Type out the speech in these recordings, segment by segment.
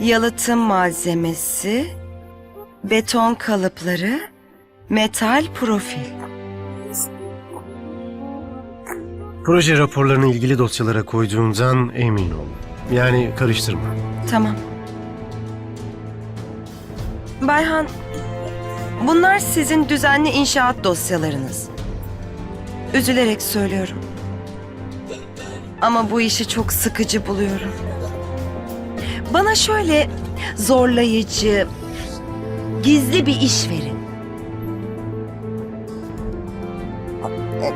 yalıtım malzemesi, beton kalıpları, metal profil. Proje raporlarını ilgili dosyalara koyduğundan emin ol. Yani karıştırma. Tamam. Bayhan, bunlar sizin düzenli inşaat dosyalarınız. Üzülerek söylüyorum. Ama bu işi çok sıkıcı buluyorum. Bana şöyle zorlayıcı, gizli bir iş verin.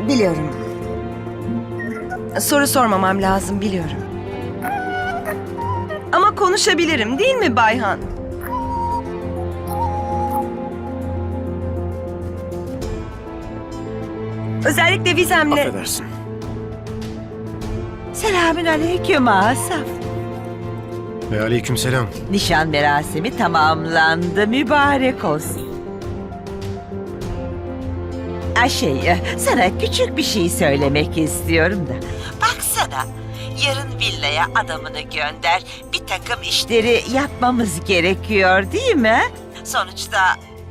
Biliyorum. Soru sormamam lazım biliyorum. Ama konuşabilirim değil mi Bayhan? Özellikle vizemle... Affedersin. Selamün aleyküm Asaf. Ve aleykümselam. Nişan merasimi tamamlandı. Mübarek olsun. Ha şey, sana küçük bir şey söylemek istiyorum da. Baksana, yarın villaya adamını gönder. Bir takım işleri yapmamız gerekiyor değil mi? Sonuçta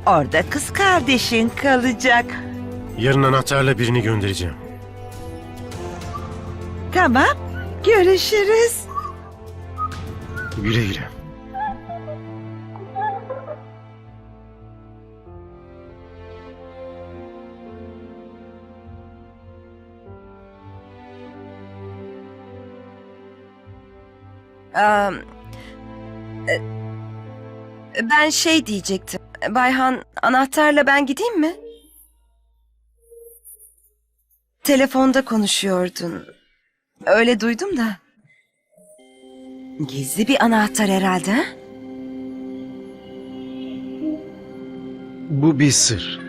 orada kız kardeşin kalacak. Yarın anahtarla birini göndereceğim. Tamam, görüşürüz. Güle güle. E, ben şey diyecektim. Bayhan anahtarla ben gideyim mi? Telefonda konuşuyordun. Öyle duydum da. Gizli bir anahtar herhalde. ha? Bu bir sır.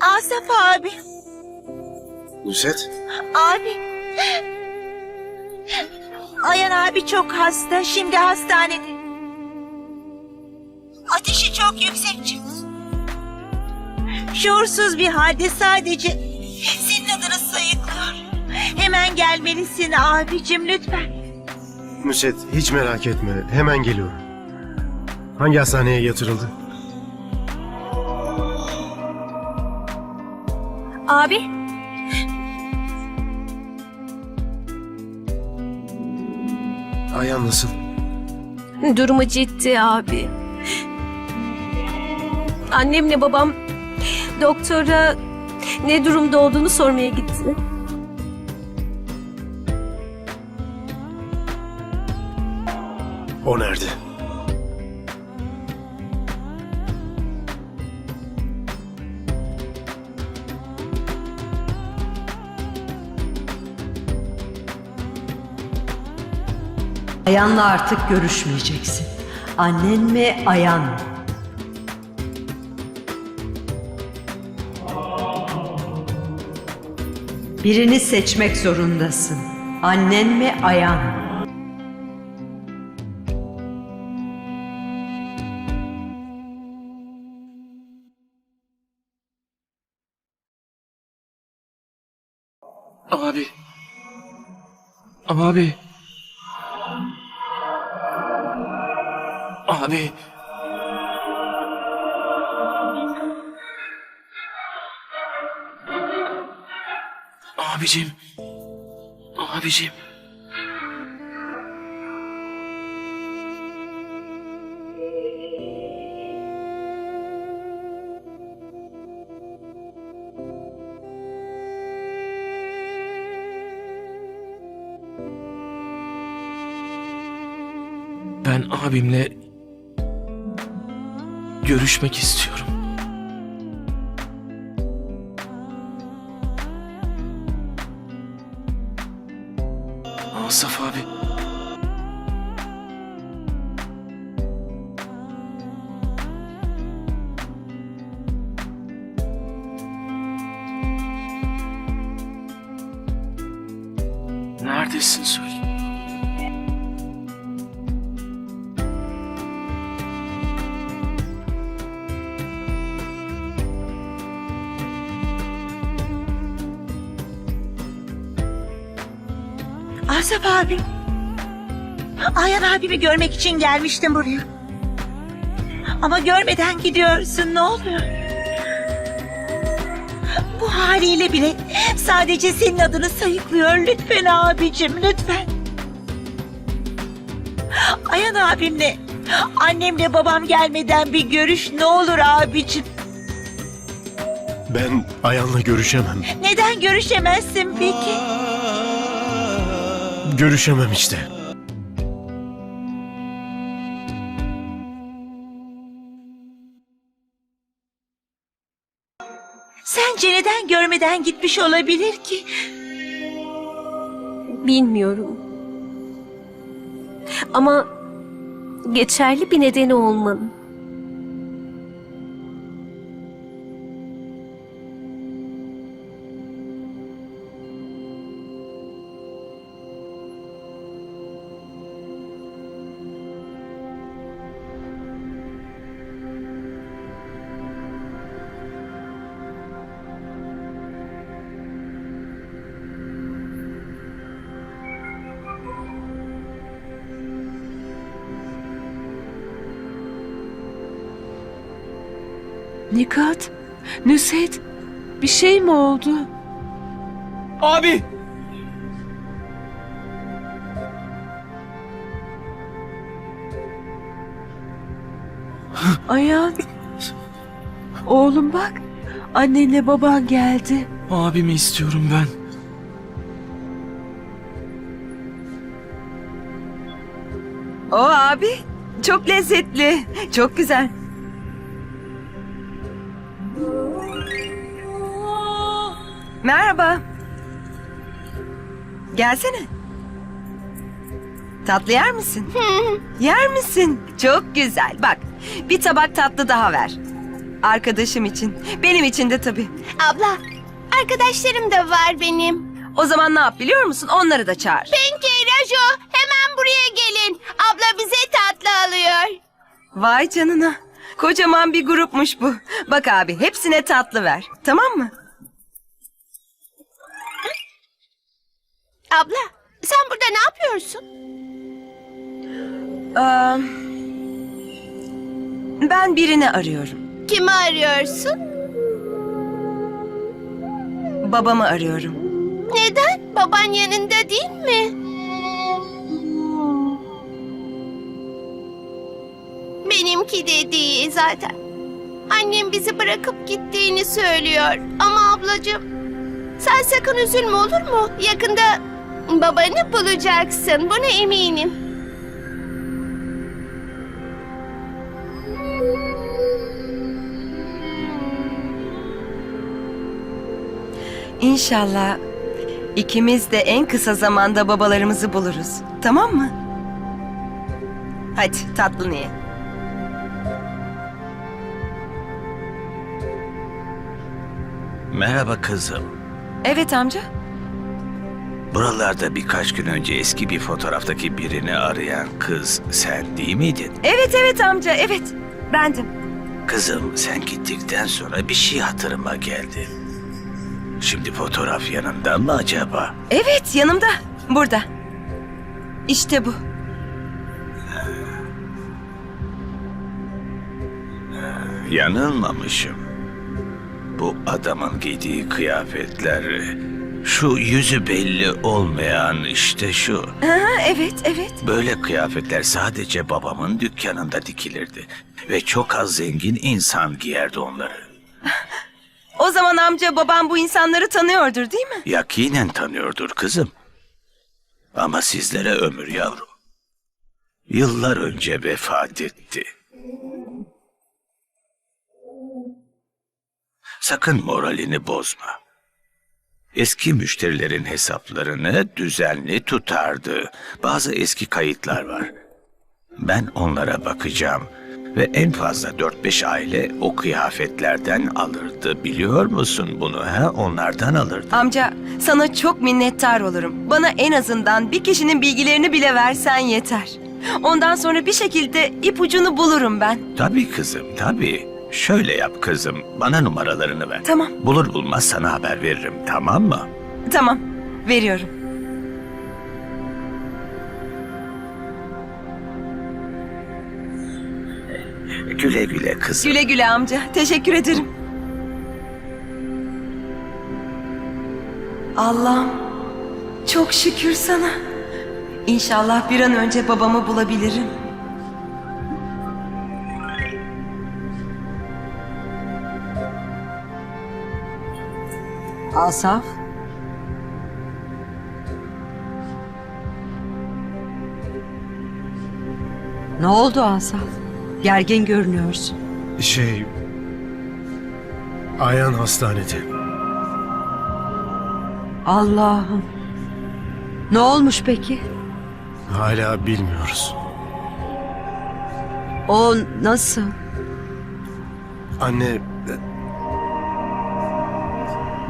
Asaf abi, Nusret. abi. Ayan abi çok hasta, şimdi hastanede. Ateşi çok yüksek çıktı. Şuursuz bir halde sadece senin adını sayıklıyor. Hemen gelmelisin abicim lütfen. Nusret hiç merak etme. Hemen geliyorum. Hangi hastaneye yatırıldı? Abi, Ayağın nasıl? durumu ciddi abi. Annemle babam doktora ne durumda olduğunu sormaya gitti. O nerede? Ayan'la artık görüşmeyeceksin. Annen mi Ayan mı? Birini seçmek zorundasın. Annen mi Ayan mı? Abi. Abi. Abi. Abicim. Abicim. Ben abimle görüşmek istiyorum. Neredesin söyle. Asaf abi. Ayhan abimi görmek için gelmiştim buraya. Ama görmeden gidiyorsun ne oluyor? Haliyle bile sadece senin adını sayıklıyor. Lütfen abicim lütfen. Ayhan abimle annemle babam gelmeden bir görüş ne olur abicim. Ben Ayhan'la görüşemem. Neden görüşemezsin peki? Görüşemem işte. Görmeden gitmiş olabilir ki? Bilmiyorum. Ama geçerli bir nedeni olmalı. Nikat, Nusret, bir şey mi oldu? Abi! Ayhan. Oğlum bak, annenle baban geldi. Abimi istiyorum ben. O abi çok lezzetli. Çok güzel. Merhaba. Gelsene. Tatlı yer misin? yer misin? Çok güzel. Bak bir tabak tatlı daha ver. Arkadaşım için. Benim için de tabii. Abla, arkadaşlarım da var benim. O zaman ne yap biliyor musun? Onları da çağır. Pinky, Rajo, hemen buraya gelin. Abla bize tatlı alıyor. Vay canına. Kocaman bir grupmuş bu. Bak abi hepsine tatlı ver. Tamam mı? Abla, sen burada ne yapıyorsun? Aa, ben birini arıyorum. Kimi arıyorsun? Babamı arıyorum. Neden? Baban yanında değil mi? Benimki de değil zaten. Annem bizi bırakıp gittiğini söylüyor. Ama ablacığım, sen sakın üzülme olur mu? Yakında babanı bulacaksın. Buna eminim. İnşallah ikimiz de en kısa zamanda babalarımızı buluruz. Tamam mı? Hadi tatlını ye. Merhaba kızım. Evet amca. Buralarda birkaç gün önce eski bir fotoğraftaki birini arayan kız sen değil miydin? Evet evet amca evet. Bendim. Kızım sen gittikten sonra bir şey hatırıma geldi. Şimdi fotoğraf yanında mı acaba? Evet yanımda. Burada. İşte bu. Yanılmamışım. Bu adamın giydiği kıyafetler, şu yüzü belli olmayan işte şu. Ha, evet evet. Böyle kıyafetler sadece babamın dükkanında dikilirdi. Ve çok az zengin insan giyerdi onları. O zaman amca babam bu insanları tanıyordur değil mi? Yakinen tanıyordur kızım. Ama sizlere ömür yavrum. Yıllar önce vefat etti. Sakın moralini bozma. Eski müşterilerin hesaplarını düzenli tutardı. Bazı eski kayıtlar var. Ben onlara bakacağım ve en fazla 4-5 aile o kıyafetlerden alırdı. Biliyor musun bunu ha? Onlardan alırdı. Amca sana çok minnettar olurum. Bana en azından bir kişinin bilgilerini bile versen yeter. Ondan sonra bir şekilde ipucunu bulurum ben. Tabii kızım, tabii. Şöyle yap kızım, bana numaralarını ver. Tamam. Bulur bulmaz sana haber veririm, tamam mı? Tamam, veriyorum. Güle güle kızım. Güle güle amca, teşekkür ederim. Allah'ım, çok şükür sana. İnşallah bir an önce babamı bulabilirim. Asaf. Ne oldu Asaf? Gergin görünüyorsun. Şey... Ayhan hastanede. Allah'ım. Ne olmuş peki? Hala bilmiyoruz. O nasıl? Anne...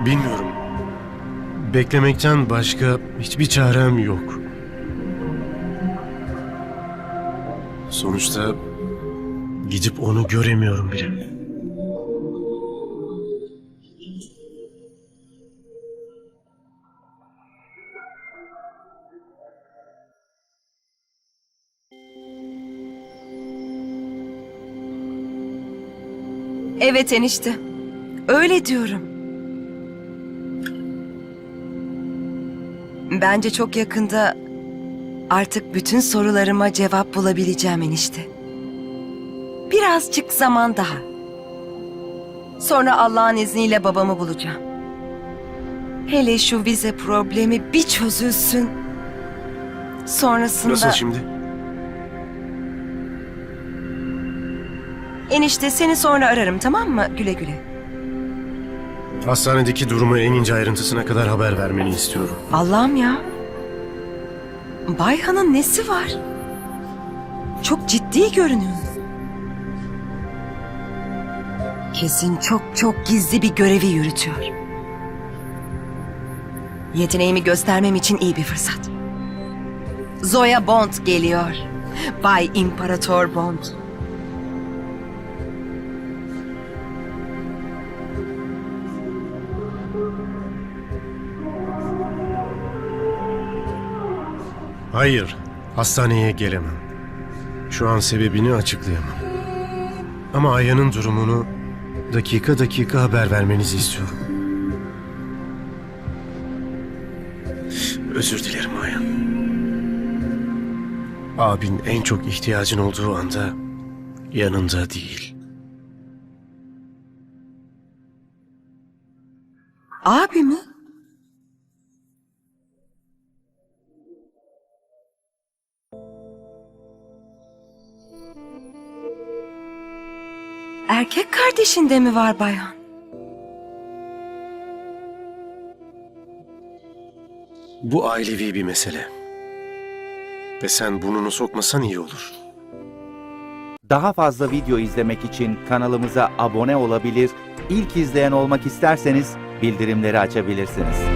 Bilmiyorum. Beklemekten başka hiçbir çarem yok. Sonuçta gidip onu göremiyorum bile. Evet enişte. Öyle diyorum. Bence çok yakında artık bütün sorularıma cevap bulabileceğim enişte. Birazcık zaman daha. Sonra Allah'ın izniyle babamı bulacağım. Hele şu vize problemi bir çözülsün. Sonrasında... Nasıl şimdi? Enişte seni sonra ararım tamam mı? Güle güle. Hastanedeki durumu en ince ayrıntısına kadar haber vermeni istiyorum. Allah'ım ya. Bayhan'ın nesi var? Çok ciddi görünüyor. Kesin çok çok gizli bir görevi yürütüyor. Yeteneğimi göstermem için iyi bir fırsat. Zoya Bond geliyor. Bay İmparator Bond. Hayır, hastaneye gelemem. Şu an sebebini açıklayamam. Ama Aya'nın durumunu dakika dakika haber vermenizi istiyorum. Özür dilerim Aya. Abin en çok ihtiyacın olduğu anda yanında değil. Abi mi? Erkek kardeşinde mi var bayan? Bu ailevi bir mesele. Ve sen burnunu sokmasan iyi olur. Daha fazla video izlemek için kanalımıza abone olabilir, ilk izleyen olmak isterseniz bildirimleri açabilirsiniz.